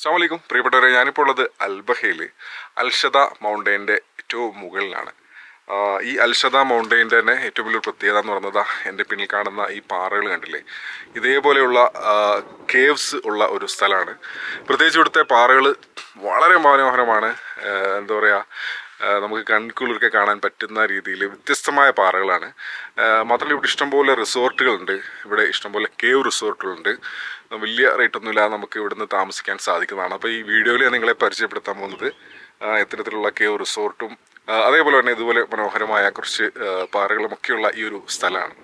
അസ്സാമലൈക്കും പ്രിയപ്പെട്ടവരെ ഞാനിപ്പോൾ ഉള്ളത് അൽബഹയിൽ അൽഷദ മൗണ്ടൈന്റെ ഏറ്റവും മുകളിലാണ്. ഈ അൽഷദ മൗണ്ടൈന്റെ തന്നെ ഏറ്റവും വലിയൊരു പ്രത്യേകത എന്ന് പറയുന്നത് എന്റെ പിന്നിൽ കാണുന്ന ഈ പാറകൾ കണ്ടില്ലേ? ഇതേപോലെയുള്ള കേവ്സ് ഉള്ള ഒരു സ്ഥലമാണ്. പ്രത്യേകിച്ച് ഇവിടുത്തെ പാറകൾ വളരെ മനോഹരമാണ്. എന്താ പറയുക നമുക്ക് കൺകുളിർക്കെ കാണാൻ പറ്റുന്ന രീതിയിൽ വ്യത്യസ്തമായ പാറകളാണ്. മാത്രമല്ല ഇവിടെ ഇഷ്ടംപോലെ റിസോർട്ടുകളുണ്ട്. ഇവിടെ ഇഷ്ടംപോലെ കേവ് റിസോർട്ടുകളുണ്ട്. വലിയ റേറ്റ് ഒന്നുമില്ലാതെ നമുക്ക് ഇവിടുന്ന് താമസിക്കാൻ സാധിക്കുന്നതാണ്. അപ്പോൾ ഈ വീഡിയോയിൽ ഞാൻ നിങ്ങളെ പരിചയപ്പെടുത്താൻ പോകുന്നത് ഇത്തരത്തിലുള്ള കേവ് റിസോർട്ടും അതേപോലെ തന്നെ ഇതുപോലെ മനോഹരമായ കുറച്ച് ആ, പാറകളും ഒക്കെയുള്ള ഈ ഒരു സ്ഥലമാണ്.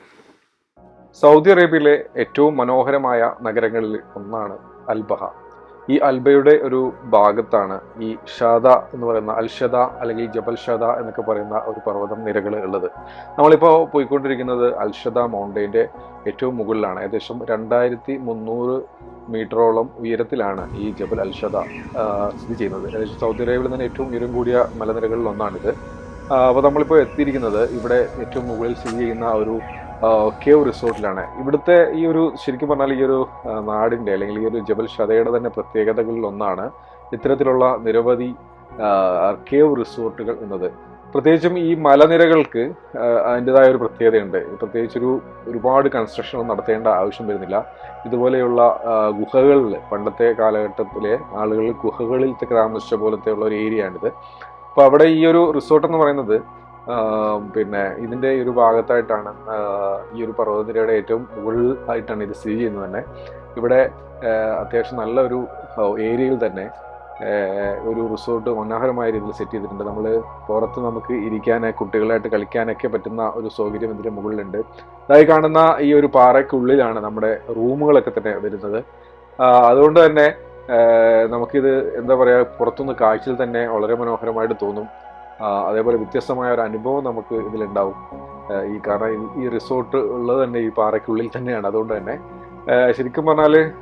സൗദി അറേബ്യയിലെ ഏറ്റവും മനോഹരമായ നഗരങ്ങളിൽ ഒന്നാണ് അൽബഹ. ഈ അൽബയുടെ ഒരു ഭാഗത്താണ് ഈ ഷാദ എന്ന് പറയുന്ന അൽഷദ അല്ലെങ്കിൽ ജബൽ ഷദ എന്നൊക്കെ പറയുന്ന ഒരു പർവതം നിരകൾ ഉള്ളത്. നമ്മളിപ്പോൾ പോയിക്കൊണ്ടിരിക്കുന്നത് അൽഷദ മൗണ്ടൈന്റെ ഏറ്റവും മുകളിലാണ്. ഏകദേശം രണ്ടായിരത്തി മുന്നൂറ് മീറ്ററോളം ഉയരത്തിലാണ് ഈ ജബൽ അൽഷദ സ്ഥിതി ചെയ്യുന്നത്. ഏകദേശം സൗദി അറേബ്യയിൽ തന്നെ ഏറ്റവും ഉയരം കൂടിയ മലനിരകളിൽ ഒന്നാണിത് അപ്പോൾ നമ്മളിപ്പോൾ എത്തിയിരിക്കുന്നത് ഇവിടെ ഏറ്റവും മുകളിൽ സ്ഥിതി ചെയ്യുന്ന ഒരു കേവ് റിസോർട്ടിലാണ്. ഇവിടുത്തെ ഈ ഒരു ശരിക്കും പറഞ്ഞാൽ ഈ ഒരു നാടിന്റെ അല്ലെങ്കിൽ ഈ ഒരു ജബൽ ഷതയുടെ തന്നെ പ്രത്യേകതകളിൽ ഒന്നാണ് ഇത്തരത്തിലുള്ള നിരവധി കേവ് റിസോർട്ടുകൾ എന്നത്. പ്രത്യേകിച്ചും ഈ മലനിരകൾക്ക് അതിന്റെതായ ഒരു പ്രത്യേകതയുണ്ട്. പ്രത്യേകിച്ചൊരു ഒരുപാട് കൺസ്ട്രക്ഷൻ നടത്തേണ്ട ആവശ്യം വരുന്നില്ല. ഇതുപോലെയുള്ള ഗുഹകളിൽ പണ്ടത്തെ കാലഘട്ടത്തിലെ ആളുകൾ ഗുഹകളിൽ താമസിച്ച പോലത്തെ ഉള്ള ഒരു ഏരിയ ആണിത്. അപ്പോൾ അവിടെ ഈ ഒരു റിസോർട്ട് എന്ന് പറയുന്നത് പിന്നെ ഇതിന്റെ ഒരു ഭാഗത്തായിട്ടാണ് ഈ ഒരു പർവതനിരയുടെ ഏറ്റവും മുകളിൽ ആയിട്ടാണ് ഇത് സ്ഥിതി ചെയ്യുന്നത് തന്നെ. ഇവിടെ അത്യാവശ്യം നല്ലൊരു ഏരിയയിൽ തന്നെ ഒരു റിസോർട്ട് മനോഹരമായ രീതിയിൽ സെറ്റ് ചെയ്തിട്ടുണ്ട്. നമ്മൾ പുറത്ത് നമുക്ക് ഇരിക്കാൻ കുട്ടികളായിട്ട് കളിക്കാനൊക്കെ പറ്റുന്ന ഒരു സൗകര്യം ഇതിന്റെ മുകളിലുണ്ട്. ഇതായി കാണുന്ന ഈ ഒരു പാറയ്ക്കുള്ളിലാണ് നമ്മുടെ റൂമുകളൊക്കെ തന്നെ വരുന്നത്. അതുകൊണ്ട് തന്നെ നമുക്കിത് എന്താ പറയുക പുറത്തുനിന്ന് കാഴ്ചയിൽ തന്നെ വളരെ മനോഹരമായിട്ട് തോന്നും. അതേപോലെ വ്യത്യസ്തമായ ഒരു അനുഭവം നമുക്ക് ഇതിലുണ്ടാവും. ഈ കാരണം ഈ- റിസോർട്ട് ഉള്ളത് തന്നെ ഈ പാറയ്ക്കുള്ളിൽ തന്നെയാണ്. അതുകൊണ്ട് തന്നെ ശരിക്കും പറഞ്ഞാൽ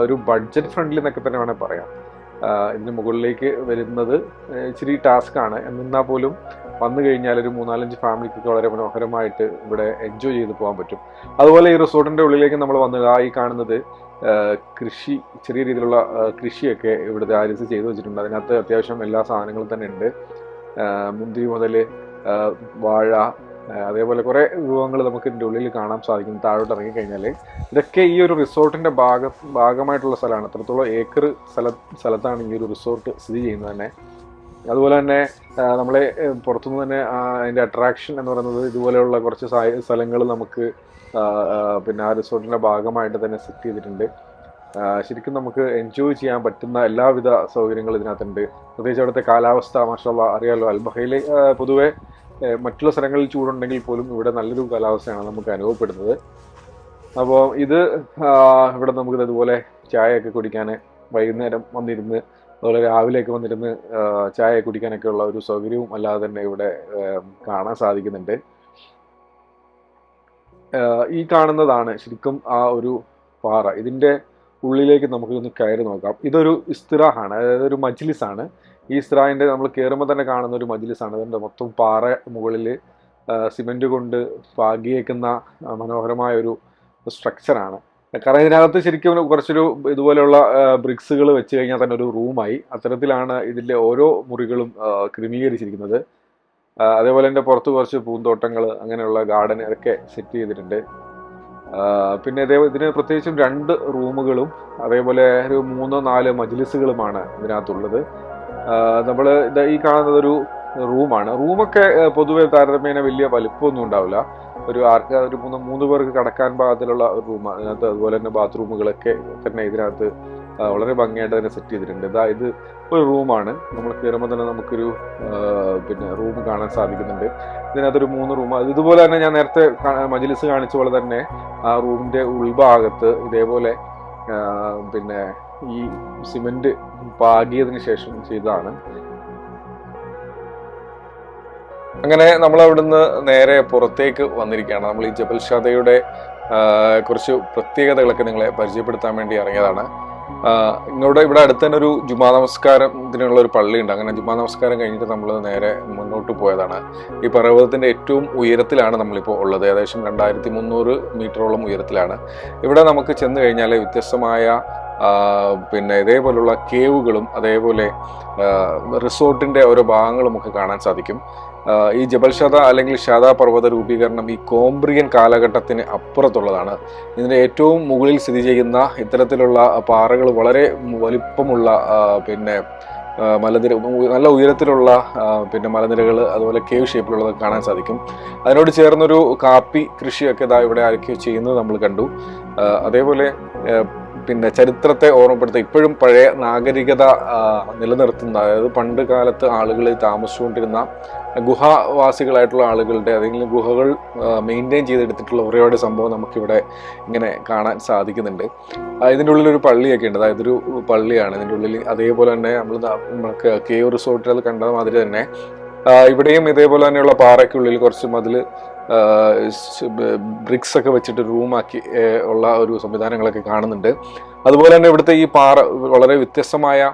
ഒരു ബഡ്ജറ്റ് ഫ്രണ്ട്ലി എന്നൊക്കെ തന്നെ വേണേൽ പറയാം. ഇതിന് മുകളിലേക്ക് വരുന്നത് ഇച്ചിരി ടാസ്ക് ആണ്. എന്നാൽ പോലും വന്നു കഴിഞ്ഞാൽ ഒരു മൂന്നാലഞ്ച് ഫാമിലിക്കൊക്കെ വളരെ മനോഹരമായിട്ട് ഇവിടെ എൻജോയ് ചെയ്ത് പോകാൻ പറ്റും. അതുപോലെ ഈ റിസോർട്ടിന്റെ ഉള്ളിലേക്ക് നമ്മൾ വന്നു ആ ഈ കാണുന്നത് കൃഷി ചെറിയ രീതിയിലുള്ള കൃഷിയൊക്കെ ഇവിടുത്തെ ആരിസ് ചെയ്തു വെച്ചിട്ടുണ്ട്. അതിനകത്ത് അത്യാവശ്യം എല്ലാ സാധനങ്ങളും തന്നെ ഉണ്ട്. മുന്തിരി മുതൽ വാഴ അതേപോലെ കുറേ വിഭവങ്ങൾ നമുക്ക് ഇതിന്റെ ഉള്ളിൽ കാണാൻ സാധിക്കും താഴോട്ട് ഇറങ്ങി കഴിഞ്ഞാൽ ഇതൊക്കെ ഈ ഒരു റിസോർട്ടിന്റെ ഭാഗ ഭാഗമായിട്ടുള്ള സ്ഥലമാണ്. അത്രത്തോളം ഏക്കർ സ്ഥല സ്ഥലത്താണ് ഈ ഒരു റിസോർട്ട് സ്ഥിതി ചെയ്യുന്നത് തന്നെ. അതുപോലെ തന്നെ നമ്മളെ പുറത്തുനിന്ന് തന്നെ അതിന്റെ അട്രാക്ഷൻ എന്ന് പറയുന്നത് ഇതുപോലെയുള്ള കുറച്ച് സ്ഥലങ്ങൾ നമുക്ക് പിന്നെ ആ റിസോർട്ടിന്റെ ഭാഗമായിട്ട് തന്നെ സെറ്റ് ചെയ്തിട്ടുണ്ട്. ശരിക്കും നമുക്ക് എൻജോയ് ചെയ്യാൻ പറ്റുന്ന എല്ലാവിധ സൗകര്യങ്ങളും ഇതിനകത്തുണ്ട്. പ്രത്യേകിച്ച് അവിടുത്തെ കാലാവസ്ഥ മാഷാല്ല അറിയാലോ. അൽബഹയിൽ പൊതുവെ മറ്റുള്ള സ്ഥലങ്ങളിൽ ചൂടുണ്ടെങ്കിൽ പോലും ഇവിടെ നല്ലൊരു കാലാവസ്ഥയാണ് നമുക്ക് അനുഭവപ്പെടുന്നത്. അപ്പോൾ ഇത് ഇവിടെ നമുക്ക് ഇതുപോലെ ചായയൊക്കെ കുടിക്കാൻ വൈകുന്നേരം വന്നിരുന്ന് അതുപോലെ രാവിലെയൊക്കെ വന്നിരുന്ന് ചായ കുടിക്കാനൊക്കെ ഉള്ള ഒരു സൗകര്യവും അല്ലാതെ തന്നെ ഇവിടെ കാണാൻ സാധിക്കുന്നുണ്ട്. ഈ കാണുന്നതാണ് ശരിക്കും ആ ഒരു പാറ. ഇതിന്റെ ഉള്ളിലേക്ക് നമുക്കൊന്ന് കയറി നോക്കാം. ഇതൊരു ഇസ്തിറാഹാണ് അതായത് ഒരു മജ്ലിസാണ്. ഈ ഇസ്തിറാഹിന്റെ നമ്മൾ കയറുമ്പോൾ തന്നെ കാണുന്ന ഒരു മജ്ലിസാണ്. ഇതിന്റെ മൊത്തം പാറ മുകളിൽ സിമെന്റ് കൊണ്ട് പാകിയേക്കുന്ന മനോഹരമായ ഒരു സ്ട്രക്ചറാണ്. കാരണം ഇതിനകത്ത് ശരിക്കും കുറച്ചൊരു ഇതുപോലെയുള്ള ബ്രിക്സുകൾ വെച്ച് കഴിഞ്ഞാൽ തന്നെ ഒരു റൂമായി. അത്തരത്തിലാണ് ഇതിന്റെ ഓരോ മുറികളും ക്രമീകരിച്ചിരിക്കുന്നത്. അതേപോലെ എന്റെ പുറത്ത് കുറച്ച് പൂന്തോട്ടങ്ങൾ അങ്ങനെയുള്ള ഗാർഡൻ ഒക്കെ സെറ്റ് ചെയ്തിട്ടുണ്ട്. പിന്നെ ഇതേ ഇതിന് പ്രത്യേകിച്ചും രണ്ട് റൂമുകളും അതേപോലെ ഒരു മൂന്നോ നാലോ മജ്ലിസുകളുമാണ് ഇതിനകത്തുള്ളത്. നമ്മൾ ഈ കാണുന്നത് ഒരു റൂമാണ്. റൂമൊക്കെ പൊതുവെ താരതമ്യേന വലിയ വലിപ്പമൊന്നും ഉണ്ടാവില്ല. ഒരു ആർക്ക് ഒരു മൂന്ന് മൂന്ന് പേർക്ക് കടക്കാൻ പാകത്തിലുള്ള ഒരു റൂം അതിനകത്ത് അതുപോലെ തന്നെ ബാത്റൂമുകളൊക്കെ തന്നെ ഇതിനകത്ത് വളരെ ഭംഗിയായിട്ട് തന്നെ സെറ്റ് ചെയ്തിട്ടുണ്ട്. ഇതാ ഇത് ഒരു റൂമാണ്. നമ്മൾ കയറുമ്പോൾ തന്നെ നമുക്കൊരു പിന്നെ റൂം കാണാൻ സാധിക്കുന്നുണ്ട്. ഇതിനകത്തൊരു മൂന്ന് റൂം. ഇതുപോലെ തന്നെ ഞാൻ നേരത്തെ മജിലിസ് കാണിച്ച പോലെ തന്നെ ആ റൂമിന്റെ ഉൾഭാഗത്ത് ഇതേപോലെ പിന്നെ ഈ സിമെന്റ് പാകിയതിന് ശേഷം ചെയ്തതാണ്. അങ്ങനെ നമ്മൾ അവിടുന്ന് നേരെ പുറത്തേക്ക് വന്നിരിക്കുകയാണ്. നമ്മൾ ഈ ജബൽ ഷാദയുടെ കുറച്ച് പ്രത്യേകതകളൊക്കെ നിങ്ങളെ പരിചയപ്പെടുത്താൻ വേണ്ടി ഇറങ്ങിയതാണ്. ഇങ്ങോട്ട് ഇവിടെ അടുത്ത് തന്നെ ഒരു ജുമാ നമസ്കാരത്തിനുള്ള ഒരു പള്ളിയുണ്ട്. അങ്ങനെ ജുമാ നമസ്കാരം കഴിഞ്ഞിട്ട് നമ്മൾ നേരെ മുന്നോട്ട് പോയതാണ്. ഈ പർവതത്തിന്റെ ഏറ്റവും ഉയരത്തിലാണ് നമ്മളിപ്പോൾ ഉള്ളത്. ഏകദേശം രണ്ടായിരത്തി മുന്നൂറ് മീറ്ററോളം ഉയരത്തിലാണ്. ഇവിടെ നമുക്ക് ചെന്ന് കഴിഞ്ഞാൽ വ്യത്യസ്തമായ പിന്നെ ഇതേപോലുള്ള കേവുകളും അതേപോലെ റിസോർട്ടിന്റെ ഓരോ ഭാഗങ്ങളും ഒക്കെ കാണാൻ സാധിക്കും. ഈ ജബൽഷത അല്ലെങ്കിൽ ഷാദാ പർവത രൂപീകരണം ഈ കോംബ്രിയൻ കാലഘട്ടത്തിന് അപ്പുറത്തുള്ളതാണ്. ഇതിന്റെ ഏറ്റവും മുകളിൽ സ്ഥിതി ചെയ്യുന്ന ഇത്തരത്തിലുള്ള പാറകൾ വളരെ വലിപ്പമുള്ള പിന്നെ മലനിര നല്ല ഉയരത്തിലുള്ള പിന്നെ മലനിരകൾ അതുപോലെ കേവ് ഷേപ്പിലുള്ളത് കാണാൻ സാധിക്കും. അതിനോട് ചേർന്നൊരു കാപ്പി കൃഷിയൊക്കെ ഇതാ ഇവിടെ ആരൊക്കെയോ ചെയ്യുന്നത് നമ്മൾ കണ്ടു. അതേപോലെ പിന്നെ ചരിത്രത്തെ ഓർമ്മപ്പെടുത്തുക. ഇപ്പോഴും പഴയ നാഗരികത നിലനിർത്തുന്ന അതായത് പണ്ട് കാലത്ത് ആളുകൾ താമസിച്ചുകൊണ്ടിരുന്ന ഗുഹാവാസികളായിട്ടുള്ള ആളുകളുടെ അല്ലെങ്കിൽ ഗുഹകൾ മെയിന്റെയിൻ ചെയ്തെടുത്തിട്ടുള്ള ഒരുപാട് സംഭവം നമുക്കിവിടെ ഇങ്ങനെ കാണാൻ സാധിക്കുന്നുണ്ട്. ഇതിന്റെ ഉള്ളിൽ ഒരു പള്ളിയൊക്കെ ഉണ്ട്. അതായത് ഒരു പള്ളിയാണ്. ഇതിന്റെ ഉള്ളിൽ അതേപോലെ തന്നെ നമ്മൾ നമുക്ക് കേവ് റിസോർട്ടുകൾ കണ്ട മാതിരി തന്നെ. ഇവിടെയും ഇതേപോലെ തന്നെയുള്ള പാറയ്ക്കുള്ളിൽ കുറച്ച് മതിൽ ബ്രിക്സ് ഒക്കെ വെച്ചിട്ട് റൂമാക്കി ഉള്ള ഒരു സംവിധാനങ്ങളൊക്കെ കാണുന്നുണ്ട്. അതുപോലെ തന്നെ ഇവിടുത്തെ ഈ പാറ വളരെ വ്യത്യസ്തമായ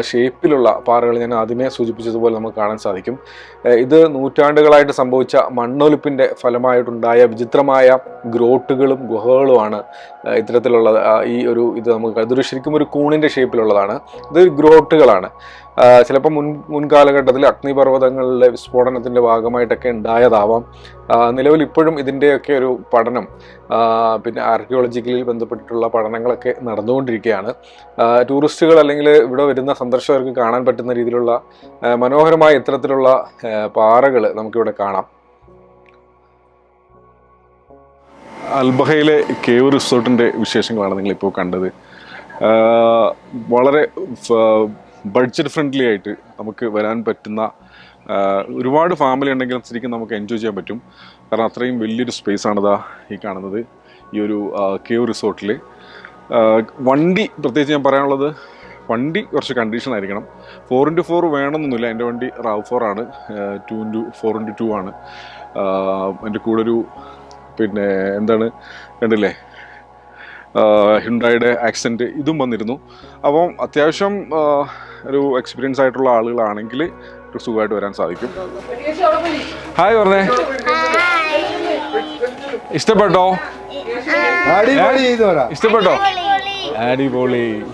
ഷേപ്പിലുള്ള പാറകൾ ഞാൻ ആദ്യമേ സൂചിപ്പിച്ചതുപോലെ നമുക്ക് കാണാൻ സാധിക്കും. ഇത് നൂറ്റാണ്ടുകളായിട്ട് സംഭവിച്ച മണ്ണൊലിപ്പിന്റെ ഫലമായിട്ടുണ്ടായ വിചിത്രമായ ഗ്രോട്ടുകളും ഗുഹകളുമാണ് ഇത്തരത്തിലുള്ള ഈ ഒരു ഇത് നമുക്ക് ഇതൊരു ശരിക്കും ഒരു കൂണിന്റെ ഷേപ്പിലുള്ളതാണ്. ഇത് ഗ്രോട്ടുകളാണ്. ചിലപ്പോൾ മുൻ മുൻകാലഘട്ടത്തിൽ അഗ്നിപർവതങ്ങളിലെ വിസ്ഫോടനത്തിന്റെ ഭാഗമായിട്ടൊക്കെ ഉണ്ടായതാവാം. നിലവിൽ ഇപ്പോഴും ഇതിന്റെയൊക്കെ ഒരു പഠനം പിന്നെ ആർക്കിയോളജിക്കലി ബന്ധപ്പെട്ടിട്ടുള്ള പഠനങ്ങളൊക്കെ നടന്നുകൊണ്ടിരിക്കുകയാണ്. ടൂറിസ്റ്റുകൾ അല്ലെങ്കിൽ ഇവിടെ വരുന്ന സന്ദർശകർക്ക് കാണാൻ പറ്റുന്ന രീതിയിലുള്ള മനോഹരമായ ഇത്തരത്തിലുള്ള പാറകൾ നമുക്കിവിടെ കാണാം. അൽബഹയിലെ കേവ് റിസോർട്ടിന്റെ വിശേഷങ്ങളാണ് നിങ്ങളിപ്പോൾ കണ്ടത്. വളരെ ബഡ്ജറ്റ് ഫ്രണ്ട്ലി ആയിട്ട് നമുക്ക് വരാൻ പറ്റുന്ന ഒരുപാട് ഫാമിലി ഉണ്ടെങ്കിലും ശരിക്കും നമുക്ക് എൻജോയ് ചെയ്യാൻ പറ്റും. കാരണം അത്രയും വലിയൊരു സ്പേസ് ആണിതാ ഈ കാണുന്നത്. ഈ ഒരു കേവ് റിസോർട്ടിൽ വണ്ടി പ്രത്യേകിച്ച് ഞാൻ പറയാനുള്ളത് വണ്ടി കുറച്ച് കണ്ടീഷൻ ആയിരിക്കണം. ഫോർ ഇന്റു ഫോർ വേണമെന്നൊന്നുമില്ല. എന്റെ വണ്ടി റാവ് ഫോർ ആണ്. Two into four into two ആണ്. എന്റെ കൂടെ ഒരു പിന്നെ എന്താണ് കണ്ടില്ലേ? ഹിണ്ടായുടെ ആക്സെന്റ് ഇതും വന്നിരുന്നു. അപ്പം അത്യാവശ്യം ഒരു എക്സ്പീരിയൻസ് ആയിട്ടുള്ള ആളുകളാണെങ്കിൽ സുഖമായിട്ട് വരാൻ സാധിക്കും. ഹായ് പറഞ്ഞേ. ഇഷ്ടപ്പെട്ടോ? ഇഷ്ടപ്പെട്ടോ? അടിപൊളി.